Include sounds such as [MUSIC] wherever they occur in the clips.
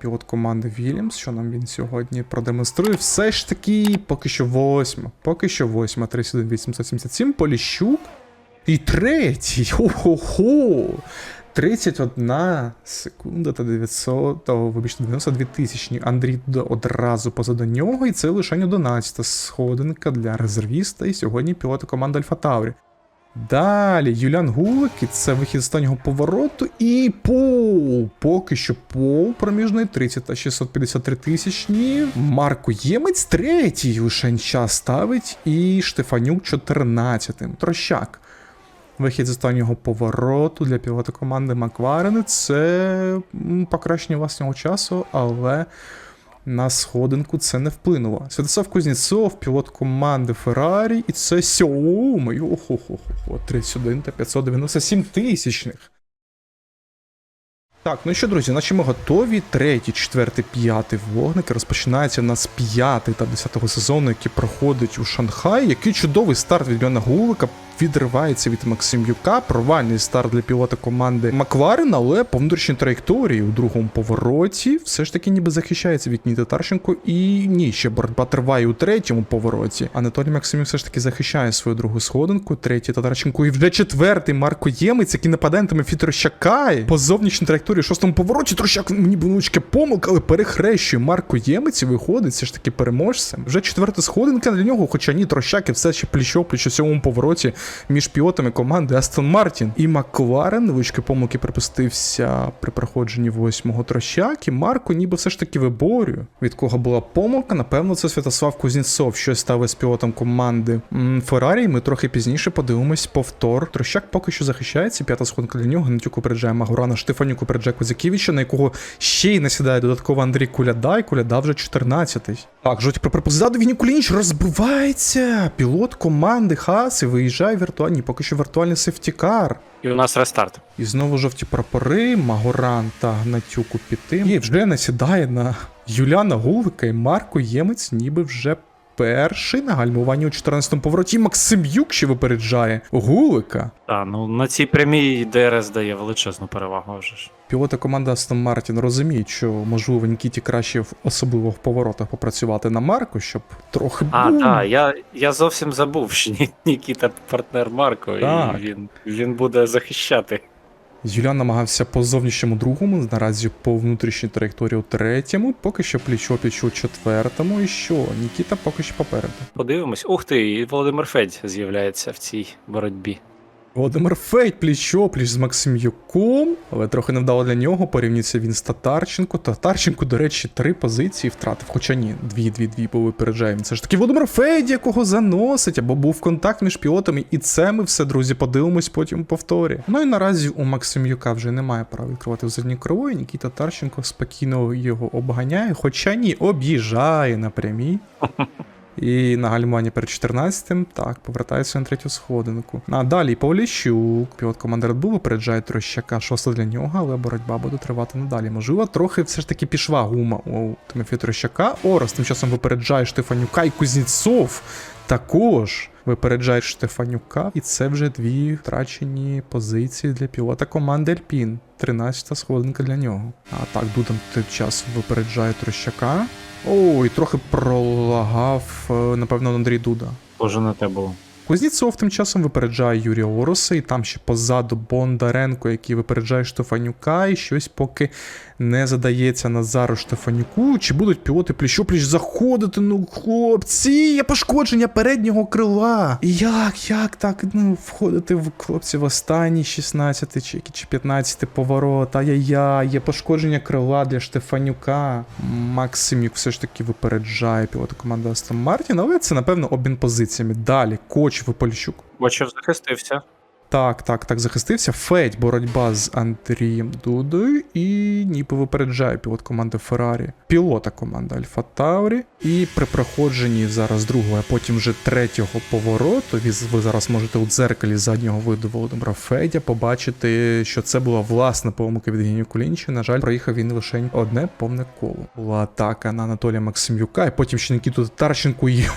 Пілот команди Вільямс, що нам він сьогодні продемонструє. Все ж таки, поки що восьма. Поки що восьма. 31 877. Поліщук. І третій. Хо-хо-хо. 31 секунда та 900, о, вибачте, 92 тисячні. Андрій одразу позаду нього, і це лише 11 сходинка для резервіста. І сьогодні пілоти команди Альфа Таурі. Далі Юлян Гулик, це вихід з останнього повороту. І Пол. Поки що Пол проміжний 30 та 653 тисячні. Марко Ємець третій лише час ставить. І Штефанюк 14. Трощак. Вихід з останнього повороту для пілота команди Макварени це покращення власного часу, але на сходинку це не вплинуло. Святослав Кузнєцов, пілот команди Феррарі, і це сьомий. Охо-хо-хо, 31 та 597 тисячних. Так, ну що, друзі, наче ми готові. Третій, четвертий, п'ятий вогники. Розпочинається у нас п'ятий та десятого сезону, який проходить у Шанхаї. Який чудовий старт від Льона Гулика. Відривається від Максимюка. Провальний старт для пілота команди Макларен, але по внутрішній траєкторії у другому повороті все ж таки ніби захищається від Ніти Тарченко. І ні, ще боротьба триває у третьому повороті. Анатолій Максимюк все ж таки захищає свою другу сходинку. Третій Татарченко і вже четвертий Марко Ємець, який нападає на Тимофій Трощака. По зовнішній траєкторії шостому повороті Трощак мені невеличка помилка, але перехрещує Марко Ємець і виходить все ж таки переможцем. Вже четверта сходинка для нього, хоча ні, Трощак і все ще пліч пліч у сьомому повороті між пілотами команди Астон Мартін і Макларен. Невеличкі помилки припустився при проходженні восьмого Трощак, і Марко ніби все ж таки виборює. Від кого була помилка, напевно, це Святослав Кузнєцов, що став з пілотом команди Феррарі. Ми трохи пізніше подивимось повтор. Трощак поки що захищається. П'ята сходинка для нього. Гнатюк упереджає Магурана, Штефанюк упереджає Козяківича, на якого ще й насідає додатково Андрій Куляда, і Куляда вже 14-й. Так, жовті про позаду Віні Кулініч розбивається. Пілот команди Хас і виїжджає віртуальні, поки що віртуальний сефтікар. І у нас рестарт. І знову жовті прапори, Магоран та Гнатюк у підтим. І вже насідає на Юляна Гулика і Марко Ємець, ніби вже перший на гальмуванні у 14-му повороті. Максим Юк ще випереджає Гулика. Так, ну на цій прямій ДРС дає величезну перевагу вже ж. Пілоти команди Астон Мартін розуміють, що можливо Нікіті краще в особливо в поворотах попрацювати на Марку, щоб трохи А, так, я, я зовсім забув, що Нікіта партнер Марко, Так. і він, він буде захищати. Юлян намагався по зовнішньому другому, наразі по внутрішній траєкторії у третьому, поки що пліч-о-пліч у четвертому, і що? Нікіта поки що попереду. Подивимось. Ух ти, і Володимир Федь з'являється в цій боротьбі. Володимир Фейт пліч-о-пліч з Максим'юком, але трохи невдало для нього. Порівнюється він з Татарченко. Татарченко, до речі, три позиції втратив. Хоча ні, дві-дві-дві, бо випереджаємо. Це ж таки Володимир Фейт, якого заносить, або був контакт між пілотами. І це ми все, друзі, подивимось потім повторі. Ну і наразі у Максим'юка вже немає права відкривати в задній крової. Нікіта Тарченко спокійно його обганяє, хоча ні, об'їжджає на прямій. [LAUGHS] І на гальмані перед 14-тим, так, повертається на третю сходинку. А далі Павліщук, пілот команди Red Bull, випереджає Трощака, шоста для нього, але боротьба буде тривати надалі. Можливо, трохи все ж таки пішла гума у Тимофія Трощака. Орос тим часом випереджає Штефанюка і Кузнєцов також випереджає Штефанюка. І це вже дві втрачені позиції для пілота команди Альпін. 13-та сходинка для нього. А так, Дудан тим часом випереджає Трощака. Ой, трохи пролагав, е, напевно, Андрій Дуда. Тоже на те було. Кузнєцов тим часом випереджає Юрія Ороса, і там ще позаду Бондаренко, який випереджає Штефанюка, і щось поки не задається Назару Штефанюку. Чи будуть пілоти пліч-о-пліч заходити? Ну, хлопці, є пошкодження переднього крила. Як, як так ну, входити в хлопці в останній 16 чи, чи 15 поворот? Ай-яй-яй, є пошкодження крила для Штефанюка. Максимюк все ж таки випереджає пілота команди Астон Мартін, але це, напевно, обмін позиціями. Далі, коч Випольчук. Бачив захистився. Так, так, так, захистився. Федь, боротьба з Андрієм Дудою і ніби випереджає пілот команди Феррарі. Пілота команди Альфа Таурі. І при проходженні зараз другого, а потім вже третього повороту, ви зараз можете у дзеркалі заднього виду Володимира Федя побачити, що це була власна помилка від Євгенія Кулінча. На жаль, проїхав він лише одне повне коло. Була атака на Анатолія Максимюка, і потім ще Нікіту Татарченку і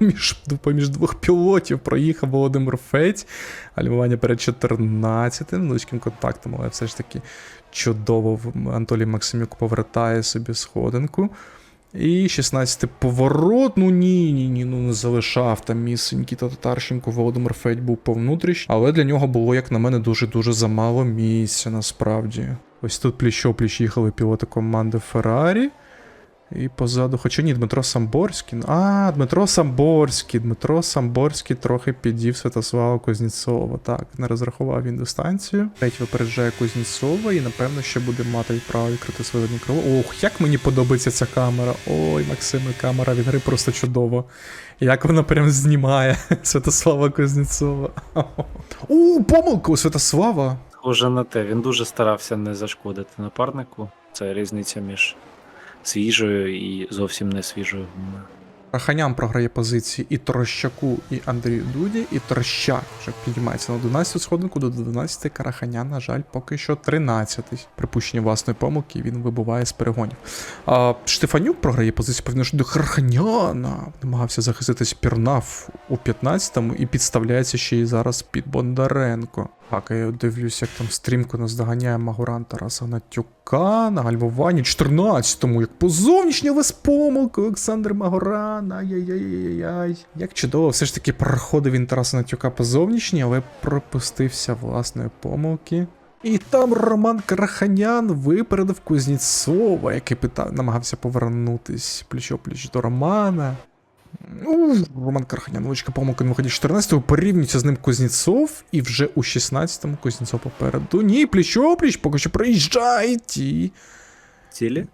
між, поміж двох пілотів проїхав Володимир Федь. Альмування перед 14 невеличким контактом, але все ж таки Чудово, Анатолій Максимюк повертає собі сходинку. І 16-й поворот. Ну ні, ні, ні, ну не залишав там місце Нікіта Татарченко, Володимир Федь був повнутріч, але для нього було, як на мене, дуже-дуже замало місця насправді. Ось тут пліч-опліч їхали пілоти команди Феррарі. І позаду, хоча ні, Дмитро Самборський. А, Дмитро Самборський. Дмитро Самборський трохи підів Святослава Кузнєцова. Так, не розрахував він дистанцію. Третій випереджає Кузнєцова і, напевно, ще буде мати право відкрити своє крило. Ох, як мені подобається ця камера. Ой, Максиме, камера від гри просто чудово. Як вона прям знімає [LAUGHS] Святослава Кузнєцова. [LAUGHS] У, помилка у Святослава. Схоже на те, він дуже старався не зашкодити напарнику. Це різниця між свіжою і зовсім не свіжою гумою. Раханян програє позиції і Трощаку, і Андрію Дуді, і Трощак вже підіймається на 11 сходинку до 12 Караханян, на жаль, поки що 13 Припущення власної помилки, він вибуває з перегонів. А Штефанюк програє позицію певно, до Караханяна. Намагався захиститись Пірнаф у 15-му і підставляється ще й зараз під Бондаренко. Так, я дивлюсь, як там стрімко наздоганяє Магуран Тараса Гнатюка на гальмуванні 14-му, як по зовнішній без помилки Олександр Магоран. Ай-яй-яй-яй-яй. Як чудово, все ж таки проходив він Тараса Гнатюка по зовнішній, але пропустився власної помилки. І там Роман Караханян випередив Кузнєцова, який питав, намагався повернутись пліч-опліч до Романа. Ну, Роман Карханян, величка помилка на виході 14-го, порівнюється з ним Кузнєцов, і вже у 16-му Кузнєцов попереду. Ні, пліч-опліч, поки що проїжджають і Цілі?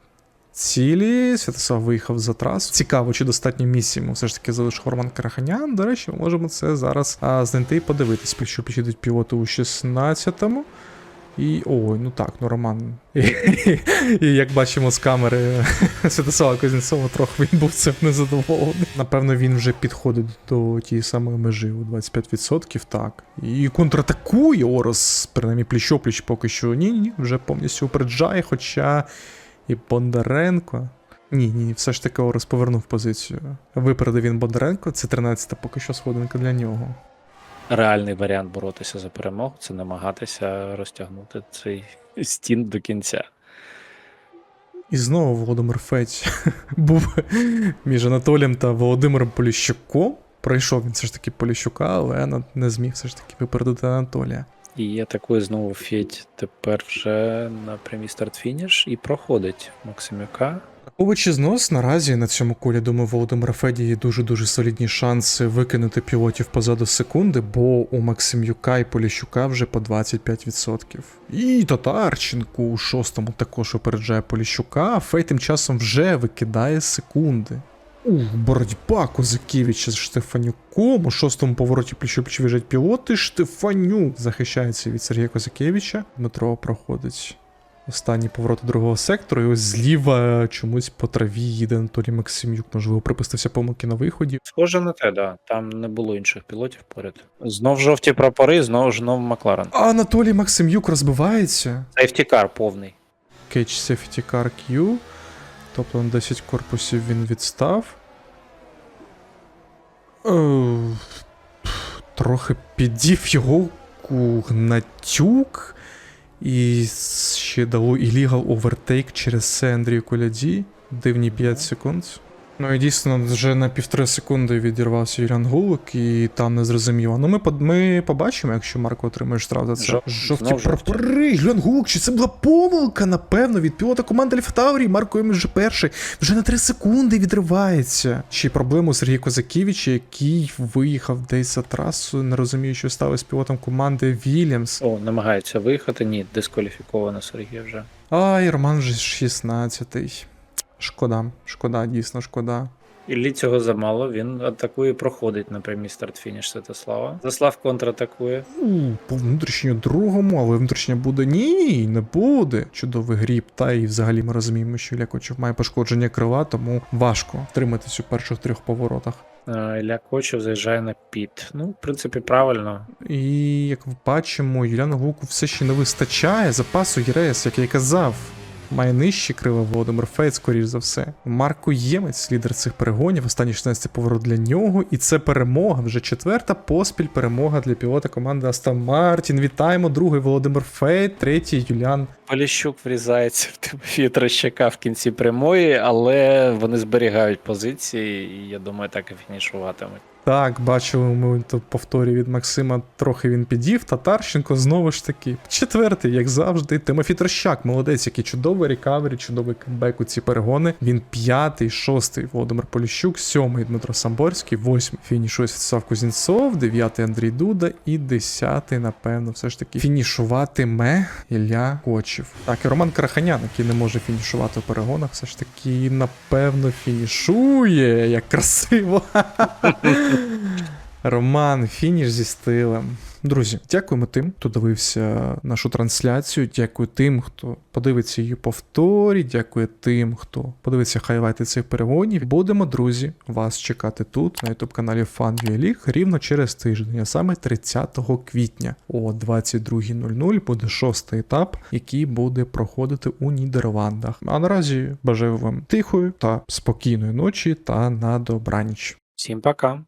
цілі. Святослав виїхав за трасу. Цікаво, чи достатньо місць йому все ж таки залишив Роман Караханян. До речі, ми можемо це зараз а, знайти і подивитись. Пліч-опліч йдуть пілоти у 16-му. І ой, ну так, ну Роман. І, як бачимо з камери [LAUGHS] Святослава Кузнєцова, трохи він був цим незадоволений. Напевно, він вже підходить до тієї самої межі у 25%, так. І контратакує Орос, принаймні пліч-опліч поки що. Ні, ні, вже повністю упереджає, хоча і Бондаренко. Ні, ні, все ж таки Орос повернув позицію. Випередив він Бондаренко, це 13-та поки що сходинка для нього. Реальний варіант боротися за перемогу це намагатися розтягнути цей стін до кінця. І знову Володимир Федь [LAUGHS] був між Анатолієм та Володимиром Поліщуком. Пройшов він все ж таки Поліщука, але не зміг все ж таки випередити Анатолія. І атакує знову Федь тепер вже на прямій старт-фініш і проходить Максимюка. Враховуючи знос, наразі на цьому колі, думаю, Володимира Феді є дуже-дуже солідні шанси викинути пілотів позаду секунди, бо у Максимюка і Поліщука вже по 25%. І Татарченко у шостому також опереджає Поліщука, а Фей тим часом вже викидає секунди. Ух, боротьба Козакевича з Штефанюком. У шостому повороті пліч виїжджають пілоти. Штефанюк захищається від Сергія Козакевича. Дмитро проходить останній поворот другого сектору, і ось зліва чомусь по траві їде Анатолій Максимюк. Можливо, припустився помилки на виході. Схоже на те, да. Там не було інших пілотів поряд. Знов жовті прапори, знов знов Макларен. А Анатолій Максимюк розбивається. Сейфтікар повний. Safety Car Q. Тобто на 10 корпусів він відстав. Е, Трохи підів його Гнатюк. І ще дало illegal overtake через це Андрію Коляді. Дивні 5 секунд. Ну і дійсно вже на півтори секунди відірвався Юріан Гулик, і там не зрозуміло. Ну ми, ми побачимо, якщо Марко отримає штраф за це. Жов- Жовті знов прапори, Юріан Гулик, чи це була помилка, напевно, від пілота команди Альфа Таурі. Марко Ємець вже перший. Вже на 3 секунди відривається. Ще й проблему Сергія Козакевича, який виїхав десь за трасу, не розумію, що сталося з пілотом команди Вільямс. О, намагається виїхати. Ні, дискваліфіковано Сергій вже. Ай, Роман вже 16-й. Шкода, шкода, дійсно шкода. Іллі цього замало, він атакує, проходить на прямій старт-фініш Святослава. Заслав контратакує. По внутрішньо другому, але внутрішньо буде ні, не буде. Чудовий гріб. Та і взагалі ми розуміємо, що Лякочев має пошкодження крила, тому важко триматись у перших трьох поворотах. А, Ілля Кочев заїжджає на піт. Ну, в принципі, правильно. І як бачимо, Юліану Гуку все ще не вистачає запасу ЄРС, як я казав. Має нижче крила Володимир Фейт, скоріш за все. Марко Ємець, лідер цих перегонів, останній 16 поворот для нього. І це перемога. Вже четверта поспіль перемога для пілота команди Астон Мартін. Вітаємо, другий Володимир Фейт, третій Юліан Поліщук врізається в Тимофія Трощака в кінці прямої, але вони зберігають позиції, і я думаю, так і фінішуватимуть. Так, бачили ми повторі від Максима, трохи він підів. Татарченко знову ж таки. Четвертий, як завжди. Тимофій Трощак, молодець, який чудовий рекавері, чудовий камбек у ці перегони. Він п'ятий, шостий Володимир Поліщук, сьомий Дмитро Самборський, восьмий фінішує Святослав Кузінцов, дев'ятий Андрій Дуда і десятий, напевно, все ж таки фінішуватиме Ілля Кочів. Так, і Роман Караханян, який не може фінішувати у перегонах, все ж таки, напевно, фінішує. Як красиво. [LAUGHS] Роман, фініш зі стилем. Друзі, дякуємо тим, хто дивився нашу трансляцію. Дякую тим, хто подивиться її повторі. Дякую тим, хто подивиться хайлайти цих перегонів. Будемо, друзі, вас чекати тут, на youtube каналі Fun рівно через тиждень, а саме 30 квітня о 22.00 буде шостий етап, який буде проходити у Нідерландах. А наразі бажаю вам тихої та спокійної ночі та на добраніч. Всім пока!